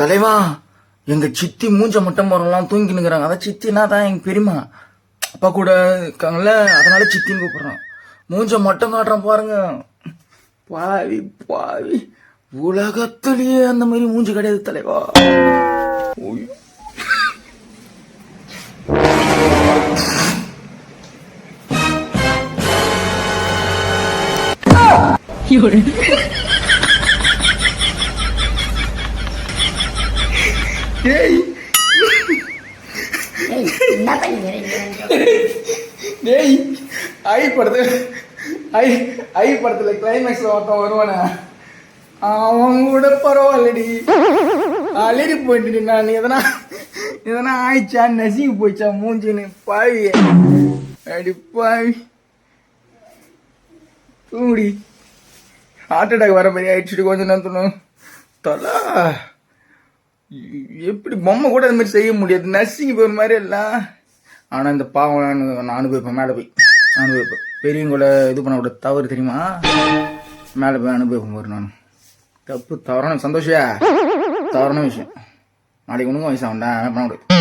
தலைவா எங்க சித்தி மூஞ்ச மட்டும் போறலாம் தூங்கி நிக்கிறாங்க அதான் சித்தினா தான் எங்க பெரியமா அப்பா கூட இருக்காங்கல்ல அதனால சித்தின்னு கூப்பிடுறான். மூஞ்ச மட்டும் காட்டுறான் பாருங்க. பாவி பாவி. உலகத்திலேயே அந்த மாதிரி மூஞ்சி கிடையாது தலைவா. உய். டேய் டேய் ஐ படத்துல ஐ ஐ படத்துல கிளைமேக்ஸ்ல ஒருத்தன் வருவானே. அவன் கூட பரவாயில்லடி. அலறி போயிட்டு நான். எதனா எதனா ஆயிடுச்சா? நசுங்கி போயிச்சா மூஞ்சின்னு பாவி. அடி பாவி. தூங்குடி. ஹார்ட் அட்டாக் வர மாதிரி ஆயிடுச்சுட்டு கொஞ்ச நேரத்துல. தொலா. எப்படி பொம்மை கூட அது மாதிரி செய்ய முடியாது. நர்சிங் போகிற மாதிரி எல்லாம் ஆனால் இந்த பாவம் நான் அனுபவிப்பேன். மேலே போய். அனுபவிப்பேன். பெரியவங்கள இது பண்ணக்கூடாது தவறு தெரியுமா? மேலே போய் அனுபவிப்பேன் ஒரு நான். தப்பு தவறான சந்தோஷியா? தவறான விஷயம். நாளைக்கு ஒன்றுக்கும் வயசாகண்டா என்ன முடியாது.